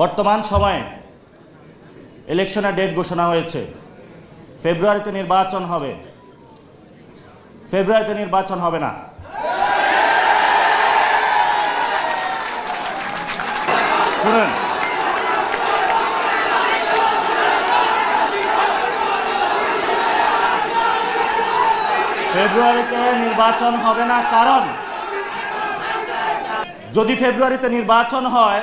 বর্তমান সময়ে ইলেকশনের ডেট ঘোষণা হয়েছে। ফেব্রুয়ারিতে নির্বাচন হবে। ফেব্রুয়ারিতে নির্বাচন হবে না। শুনুন। ফেব্রুয়ারিতে নির্বাচন হবে না, কারণ যদি ফেব্রুয়ারিতে নির্বাচন হয়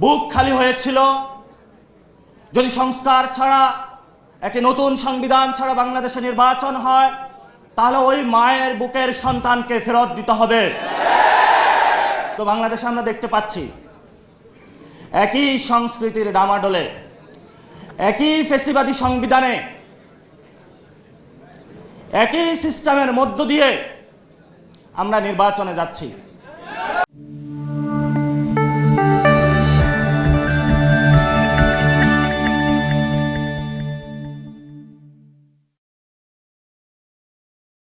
বুক খালি হয়েছিল। যদি সংস্কার ছাড়া, একটি নতুন সংবিধান ছাড়া বাংলাদেশে নির্বাচন হয়, তাহলে ওই মায়ের বুকের সন্তানকে ফেরত দিতে হবে। তো বাংলাদেশে আমরা দেখতে পাচ্ছি, একই সংস্কৃতির ডামাডোলে, একই ফেসিবাদী সংবিধানে, একই সিস্টেমের মধ্য দিয়ে আমরা নির্বাচনে যাচ্ছি।